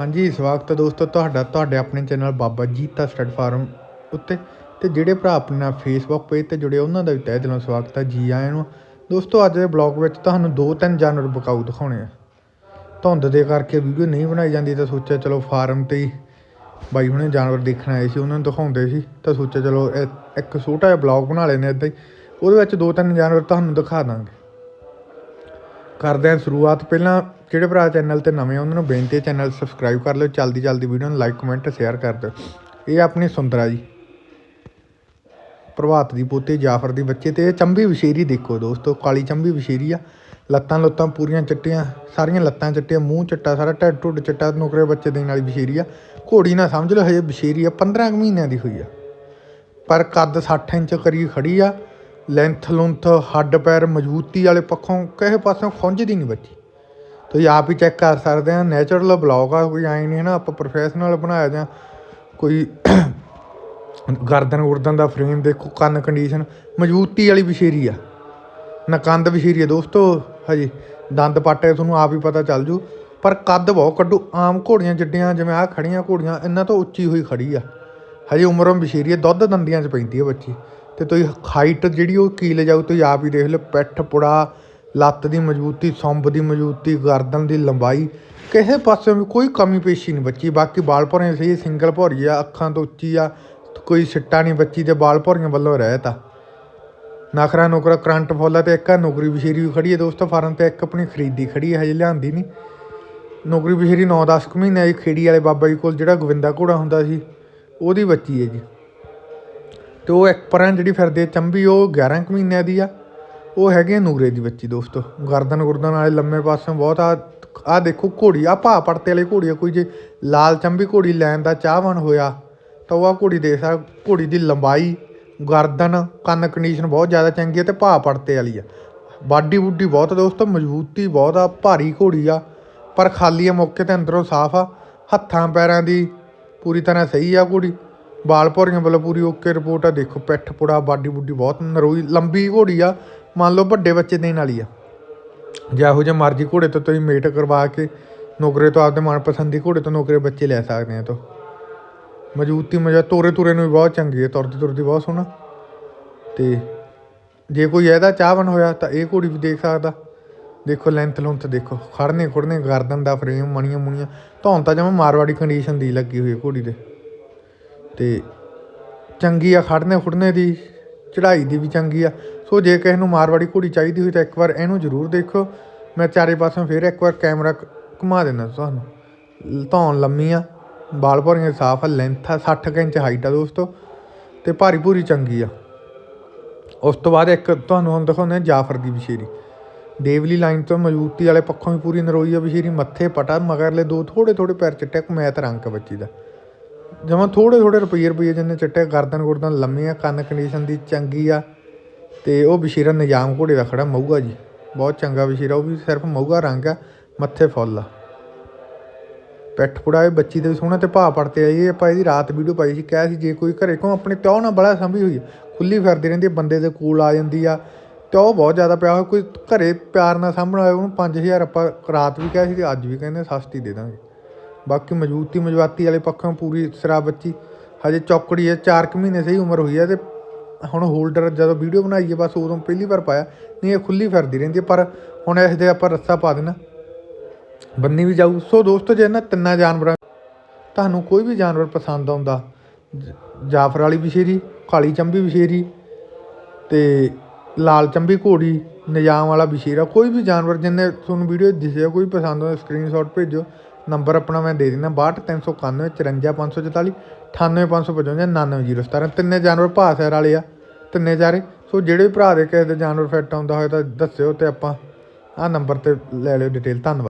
ਹਾਂਜੀ, ਸਵਾਗਤ ਹੈ ਦੋਸਤੋ ਤੁਹਾਡਾ, ਤੁਹਾਡੇ ਆਪਣੇ channel Baba Jeeta stud farm ਉੱਤੇ। ਤੇ ਜਿਹੜੇ ਭਰਾ ਆਪਣੇ ਨਾਲ ਫੇਸਬੁੱਕ ਪੇਜ ਤੇ ਜੁੜੇ, ਉਹਨਾਂ ਦਾ ਵੀ ਤਹਿ ਦਿਲੋਂ ਸਵਾਗਤ ਹੈ, ਜੀ ਆਇਆਂ ਨੂੰ। ਦੋਸਤੋ, ਅੱਜ ਦੇ ਬਲੌਗ ਵਿੱਚ ਤੁਹਾਨੂੰ ਦੋ ਤਿੰਨ ਜਾਨਵਰ ਬਕਾਊ ਦਿਖਾਉਣੇ ਆ। ਧੁੰਦ ਦੇ ਕਰਕੇ ਵੀਡੀਓ ਨਹੀਂ ਬਣਾਈ ਜਾਂਦੀ, ਤਾਂ ਸੋਚਿਆ ਚਲੋ ਫਾਰਮ ਤੇ ਹੀ ਬਾਈ ਹੁਣੇ ਜਾਨਵਰ ਦੇਖਣ ਆਏ ਸੀ, ਉਹਨਾਂ ਨੂੰ ਦਿਖਾਉਂਦੇ ਸੀ। ਤਾਂ ਸੋਚਿਆ ਚਲੋ, ਇਹ- ਇੱਕ ਛੋਟਾ ਜਿਹਾ ਬਲੌਗ ਬਣਾ ਲੈਨੇ ਇੱਦਾਂ ਹੀ। ਉਹਦੇ ਵਿੱਚ ਦੋ ਤਿੰਨ ਜਾਨਵਰ ਤੁਹਾਨੂੰ ਦਿਖਾ ਦਾਂਗੇ। ਕਰਦੇ ਹਾਂ ਸ਼ੁਰੂਆਤ। ਪਹਿਲਾਂ ਜਿਹੜੇ ਭਰਾ ਚੈਨਲ ਤੇ ਨਵੇਂ ਆ ਉਹਨਾਂ ਨੂੰ ਬੇਨਤੀ ਹੈ ਚੈਨਲ ਸਬਸਕ੍ਰਾਈਬ ਕਰ ਲਿਓ ਜਲਦੀ ਜਲਦੀ ਵੀਡੀਓ ਨੂੰ ਲਾਈਕ ਕਮੈਂਟ ਸ਼ੇਅਰ ਕਰ ਦਿਓ। ਇਹ ਆਪਣੀ ਸੁੰਦਰਾ ਜੀ, ਪ੍ਰਭਾਤ ਦੀ ਪੋਤੇ, ਜਾਫਰ ਦੀ ਬੱਚੇ ਤੇ ਇਹ ਚੰਬੀ ਵਿਸ਼ੇਰੀ ਦੇਖੋ ਦੋਸਤੋ, ਕਾਲੀ ਚੰਬੀ ਵਿਸ਼ੇਰੀ ਆ। ਲੱਤਾਂ ਲੁੱਤਾਂ ਪੂਰੀਆਂ ਚਿੱਟੀਆਂ, ਸਾਰੀਆਂ ਲੱਤਾਂ ਚਿੱਟੀਆਂ, ਮੂੰਹ ਚਿੱਟਾ, ਸਾਰਾ ਢਿੱਡ ਢੁੱਡ ਚਿੱਟਾ, ਨੁਕਰੇ ਬੱਚੇ ਦੇਣ ਵਾਲੀ ਵਿਸ਼ੇਰੀ ਆ। ਘੋੜੀ ਨਾ ਸਮਝ ਲਓ, ਹਜੇ ਵਿਸ਼ੇਰੀ ਆ 15 ਕੁ ਮਹੀਨਿਆਂ ਦੀ ਹੋਈ ਆ। ਪਰ ਕੱਦ 60 ਇੰਚ ਕਰੀ ਖੜੀ ਆ ਲੈਂਥ ਲੁੰਥ, ਹੱਡ ਪੈਰ ਮਜ਼ਬੂਤੀ ਵਾਲੇ ਪੱਖੋਂ ਕਿਸੇ ਪਾਸੋਂ ਖੁੰਝਦੀ ਨਹੀਂ ਬੱਚੀ ਤੁਸੀਂ ਆਪ ਹੀ ਚੈੱਕ ਕਰ ਸਕਦੇ ਆ ਨੈਚੁਰਲ ਬਲੌਗ ਆ, ਕੋਈ ਐਂ ਨਹੀਂ ਹੈ ਨਾ, ਆਪਾਂ ਪ੍ਰੋਫੈਸ਼ਨਲ ਬਣਾਇਆ ਜਾਂ ਕੋਈ ਗਰਦਨ ਗੁਰਦਨ ਦਾ ਫਰੇਮ ਦੇਖੋ, ਕੰਨ ਕੰਡੀਸ਼ਨ ਮਜ਼ਬੂਤੀ ਵਾਲੀ ਵਿਸ਼ੇਰੀ ਆ। ਨਕੰਦ ਵਿਸ਼ੇਰੀ ਆ ਦੋਸਤੋ, ਹਜੇ ਦੰਦ ਪਾਟੇ ਤੁਹਾਨੂੰ ਆਪ ਹੀ ਪਤਾ ਚੱਲ ਜੂ, ਪਰ ਕੱਦ ਬਹੁਤ ਕੱਢੂ, ਆਮ ਘੋੜੀਆਂ ਜਿੱਡੀਆਂ, ਜਿਵੇਂ ਆ ਖੜੀਆਂ ਘੋੜੀਆਂ ਇਹਨਾਂ ਤੋਂ ਉੱਚੀ ਹੋਈ ਖੜੀ ਆ। ਹਜੇ ਉਮਰੋਂ ਵਿਸ਼ੇਰੀ ਆ, ਦੁੱਧ ਦੰਦੀਆਂ 'ਚ ਪੈਂਦੀ ਆ ਬੱਚੀ। ਤੇ ਤੁਸੀਂ ਹਾਈਟ ਜਿਹੜੀ ਉਹ ਕੀ ਲੈ ਜਾਓ, ਤੁਸੀਂ ਆਪ ਹੀ ਦੇਖ ਲਓ, ਪਿੱਠ ਪੁੜਾ, ਲੱਤ ਦੀ ਮਜ਼ਬੂਤੀ ਸੰਬ ਦੀ ਮਜ਼ਬੂਤੀ, ਗਰਦਨ ਦੀ ਲੰਬਾਈ, ਕਿਸੇ ਪਾਸੇ ਵੀ ਕੋਈ ਕਮੀ ਪੇਸ਼ੀ ਨਹੀਂ ਬੱਚੀ। ਬਾਕੀ ਬਾਲ ਭੌਰੀਆਂ ਸਹੀ ਸਿੰਗਲ ਭੌਰੀ ਆ, ਅੱਖਾਂ ਤੋਂ ਉੱਚੀ ਆ, ਕੋਈ ਸਿੱਟਾ ਨਹੀਂ ਬੱਚੀ ਤੇ ਬਾਲ ਭੌਰੀਆਂ ਵੱਲੋਂ ਰਹਿਤ ਆ। ਨਖਰਾ ਨੁਕਰਾ ਕਰੰਟ ਫੋਲਾ ਆ ਤੇ ਇੱਕ ਆ ਨੌਕਰੀ ਵਿਸ਼ੇਰੀ ਵੀ ਖੜੀ ਹੈ ਦੋਸਤੋ, ਫਾਰਮ ਤੇ ਇੱਕ ਆਪਣੀ ਖਰੀਦੀ ਖੜੀ ਹੈ ਹਜੇ ਲਿਆਂਦੀ ਨਹੀਂ। ਨੌਕਰੀ ਵਿਸ਼ੇਰੀ 9-10 ਕੁ ਮਹੀਨੇ ਦੀ ਖੇੜੀ ਵਾਲੇ ਬਾਬਾ ਜੀ ਕੋਲ ਜਿਹੜਾ ਗੋਵਿੰਦਾ ਘੋੜਾ ਹੁੰਦਾ ਸੀ, ਉਹਦੀ ਬੱਚੀ ਹੈ ਜੀ। ਤੇ ਉਹ ਇੱਕ ਪਰਾਂ ਜਿਹੜੀ ਫਿਰਦੀ ਹੈ ਚੰਬੀ, ਉਹ 11 ਕੁ ਮਹੀਨਿਆਂ ਦੀ ਆ। ਉਹ ਹੈਗੇ ਆ ਨੂਰੇ ਦੀ ਬੱਚੀ ਦੋਸਤੋ। ਗਰਦਨ ਗੁਰਦਨ ਵਾਲੇ ਲੰਮੇ ਪਾਸਿਓਂ ਬਹੁਤ ਆ। ਆ ਦੇਖੋ ਘੋੜੀ ਆ ਭਾ ਪੜਤੇ ਵਾਲੀ ਘੋੜੀ ਆ। ਕੋਈ ਜੇ ਲਾਲ ਚੰਬੀ ਘੋੜੀ ਲੈਣ ਦਾ ਚਾਹਵਾਨ ਹੋਇਆ, ਤਾਂ ਉਹ ਆ ਘੋੜੀ ਦੇਖ ਸਕ ਘੋੜੀ ਦੀ ਲੰਬਾਈ, ਗਰਦਨ, ਕੰਨ ਕੰਡੀਸ਼ਨ ਬਹੁਤ ਜ਼ਿਆਦਾ ਚੰਗੀ ਹੈ ਤੇ ਭਾ ਪੜਤੇ ਵਾਲੀ ਆ। ਬਾਡੀ ਬੁੱਡੀ ਬਹੁਤ ਦੋਸਤੋ, ਮਜ਼ਬੂਤੀ ਬਹੁਤ ਆ, ਭਾਰੀ ਘੋੜੀ ਆ। ਪਰ ਖਾਲੀ ਆ ਮੌਕੇ ਤੇ ਅੰਦਰੋਂ ਸਾਫ਼ ਆ। ਹੱਥਾਂ, ਪੈਰਾਂ ਦੀ ਪੂਰੀ ਤਰ੍ਹਾਂ ਸਹੀ ਆ ਘੋੜੀ। ਬਾਲ ਭੌਰੀਆਂ ਵੱਲੋਂ ਪੂਰੀ ਓਕੇ ਰਿਪੋਰਟ ਆ। ਦੇਖੋ, ਪਿੱਠ ਪੁੜਾ, ਬਾਡੀ ਬੁੱਡੀ ਬਹੁਤ ਨਰੋਈ, ਲੰਬੀ ਘੋੜੀ ਆ। ਮੰਨ ਲਓ ਵੱਡੇ ਬੱਚੇ ਦੇਣ ਵਾਲੀ ਆ। ਜਾਂ ਇਹੋ ਜਿਹੇ ਮਰਜ਼ੀ ਘੋੜੇ ਤੋਂ ਤੁਸੀਂ ਮੇਟ ਕਰਵਾ ਕੇ ਨੌਕਰੇ ਤੋਂ ਆਪਦੇ ਮਨਪਸੰਦ ਦੀ ਘੋੜੇ ਤੋਂ ਨੌਕਰੇ ਬੱਚੇ ਲੈ ਸਕਦੇ ਆ ਤੋਂ। ਮਜ਼ਬੂਤੀ ਮਜਾ ਤੋਰੇ ਤੁਰੇ ਨੂੰ ਵੀ ਬਹੁਤ ਚੰਗੀ ਹੈ ਤੁਰਦੀ ਤੁਰਦੀ ਬਹੁਤ ਸੋਹਣਾ। ਤੇ ਜੇ ਕੋਈ ਇਹਦਾ ਚਾਹਵਨ ਹੋਇਆ ਤਾਂ ਇਹ ਘੋੜੀ ਵੀ ਦੇਖ ਸਕਦਾ। ਦੇਖੋ ਲੈਂਥ ਲੁੰਥ ਦੇਖੋ ਖੜਨੇ ਖੁੜਨੇ ਗਰਦਨ ਦਾ ਫਰੇਮ ਮਣੀਆਂ ਮੁਣੀਆਂ। ਧੌਣ ਤਾਂ ਜਮਾ ਮਾਰਵਾੜੀ ਕੰਡੀਸ਼ਨ ਦੀ ਲੱਗੀ ਹੋਈ ਹੈ ਘੋੜੀ ਦੇ। ਤੇ ਚੰਗੀ ਆ ਖੜਨੇ ਖੁੜਨੇ ਦੀ, ਚੜ੍ਹਾਈ ਦੀ ਵੀ ਚੰਗੀ ਆ। ਸੋ ਜੇ ਕਿਸੇ ਨੂੰ ਮਾਰਵਾੜੀ ਘੋੜੀ ਚਾਹੀਦੀ ਹੋਈ ਤਾਂ ਇੱਕ ਵਾਰ ਇਹਨੂੰ ਜ਼ਰੂਰ ਦੇਖੋ। ਮੈਂ ਚਾਰੇ ਪਾਸੋਂ ਫਿਰ ਇੱਕ ਵਾਰ ਕੈਮਰਾ ਘ- ਘੁਮਾ ਦਿੰਦਾ ਤੁਹਾਨੂੰ। ਧੌਣ ਲੰਮੀ ਆ ਬਾਲ ਭੌਰੀਆਂ ਸਾਫ਼ ਆ ਲੈਂਥ ਆ 60 ਕੁ ਇੰਚ ਹਾਈਟ ਆ ਦੋਸਤੋ, ਤੇ ਭਾਰੀ ਭੂਰੀ ਚੰਗੀ ਆ। ਉਸ ਤੋਂ ਬਾਅਦ ਇੱਕ ਤੁਹਾਨੂੰ ਹੁਣ ਦਿਖਾਉਂਦੇ ਆ ਜਾਫਰ ਦੀ ਵਿਸ਼ੇਰੀ। ਦੇਵਲੀ ਲਾਈਨ ਤੋਂ ਮਜ਼ਬੂਤੀ ਵਾਲੇ ਪੱਖੋਂ ਵੀ ਪੂਰੀ ਨਰੋਈ ਆ ਵਿਸ਼ੇਰੀ, ਮੱਥੇ ਪਟਾ, ਮਗਰਲੇ ਦੋ ਥੋੜੇ ਥੋੜੇ ਪੈਰ ਚਿੱਟੇ ਕੁਮੈਤ ਰੰਗ ਬੱਚੀ ਦਾ। ਜਮਾਂ ਥੋੜੇ ਥੋੜੇ ਰੁਪਈਏ ਰੁਪਈਏ ਜਿੰਨੇ ਚਿੱਟੇ ਗਰਦਨ ਗੁਰਦਨ ਲੰਮੀ ਆ, ਕੰਨ ਕੰਡੀਸ਼ਨ ਦੀ ਚੰਗੀ ਆ, ਤੇ ਉਹ ਬਸ਼ੀਰਾ ਨਿਜ਼ਾਮ ਘੋੜੇ ਦਾ ਖੜਾ ਮਊਗਾ ਜੀ। ਬਹੁਤ ਚੰਗਾ ਬਸ਼ੀਰਾ, ਉਹ ਵੀ ਸਿਰਫ ਮਊਗਾ ਰੰਗ ਆ, ਮੱਥੇ ਫੁੱਲ ਆ। ਪਿੱਠ ਪੁੜਾ ਇਹ ਬੱਚੀ ਦੇ ਵੀ ਸੋਹਣਾ ਤੇ ਭਾਅ ਪੜਤੇ ਆਈ ਇਹ ਆਪਾਂ ਇਹਦੀ ਰਾਤ ਵੀਡੀਓ ਪਾਈ ਸੀ, ਕਿਹਾ ਸੀ ਜੇ ਕੋਈ ਘਰੇ ਕੋ ਆਪਣੇ ਤਿਉ ਨਾਲ ਬੜਾ ਸੰਭੀ ਹੋਈ ਹੈ ਖੁੱਲੀ ਫਿਰਦੀ ਰਹਿੰਦੀ ਬੰਦੇ ਦੇ ਕੋਲ ਆ ਜਾਂਦੀ ਆ ਤਿਉ ਬਹੁਤ ਜ਼ਿਆਦਾ ਪਿਆ ਹੋਇਆ, ਕੋਈ ਘਰੇ ਪਿਆਰ ਨਾਲ ਸਾਹਮਣਾ ਹੋਇਆ, ਉਹਨੂੰ 5000 ਆਪਾਂ ਰਾਤ ਵੀ ਕਿਹਾ ਸੀ ਤੇ ਅੱਜ ਵੀ ਕਹਿੰਦੇ ਸਸਤੀ ਦੇ ਦਾਂਗੇ। ਬਾਕੀ ਮਜ਼ਬੂਤੀ ਮਜਵਾਤੀ ਵਾਲੇ ਪੱਖੋਂ ਪੂਰੀ ਸਿਰਾ ਬੱਚੀ। ਹਜੇ ਚੌਕੜੀ ਹੈ 4 ਕੁ ਮਹੀਨੇ ਸਹੀ ਉਮਰ ਹੋਈ ਹੈ ਤੇ ਹੁਣ ਹੋਲਡਰ ਜਦੋਂ ਵੀਡੀਓ ਬਣਾਈ ਹੈ ਬਸ ਉਦੋਂ ਪਹਿਲੀ ਵਾਰ ਪਾਇਆ। ਨਹੀਂ, ਇਹ ਖੁੱਲੀ ਫਿਰਦੀ ਰਹਿੰਦੀ ਹੈ, ਪਰ ਹੁਣ ਇਸ ਦੇ ਆਪਾਂ ਰੱਸਾ ਪਾ ਦੇਣਾ। ਬੰਨੀ ਵੀ ਜਾਊ। ਸੋ ਦੋਸਤੋ, ਜੇ ਇਹਨਾਂ ਤਿੰਨਾਂ ਜਾਨਵਰਾਂ ਤੁਹਾਨੂੰ ਕੋਈ ਵੀ ਜਾਨਵਰ ਪਸੰਦ ਆਉਂਦਾ ਜ- ਜਾਫਰ ਵਾਲੀ ਵਿਸ਼ੇਰੀ ਕਾਲੀ ਚੰਬੀ ਵਿਸ਼ੇਰੀ ਤੇ ਲਾਲ ਚੰਬੀ ਘੋੜੀ, ਨਿਜ਼ਾਮ ਵਾਲਾ ਵਿਸ਼ੇਰਾ ਕੋਈ ਵੀ ਜਾਨਵਰ ਜਿੰਨੇ ਤੁਹਾਨੂੰ ਵੀਡੀਓ ਦਿਸਿਆ ਕੋਈ ਪਸੰਦ ਆਉਂਦਾ ਸਕਰੀਨਸ਼ਾਟ ਭੇਜੋ। ਨੰਬਰ ਆਪਣਾ ਮੈਂ ਦੇ ਦਿੰਦਾ 62391 54544 98555 99017 ਤਿੰਨੇ ਜਾਨਵਰ ਭਾਸੈਰ ਵਾਲੇ ਆ, ਤਿੰਨੇ ਚਾਰੇ। ਸੋ ਜਿਹੜੇ ਵੀ ਭਰਾ ਦੇ ਕਿਸੇ ਦੇ ਜਾਨਵਰ ਫਿੱਟ ਆਉਂਦਾ ਹੋਏ ਤਾਂ ਦੱਸਿਓ ਤੇ ਆਪਾਂ ਆਹ ਨੰਬਰ ਤੇ ਲੈ ਲਿਓ ਡਿਟੇਲ ਧੰਨਵਾਦ।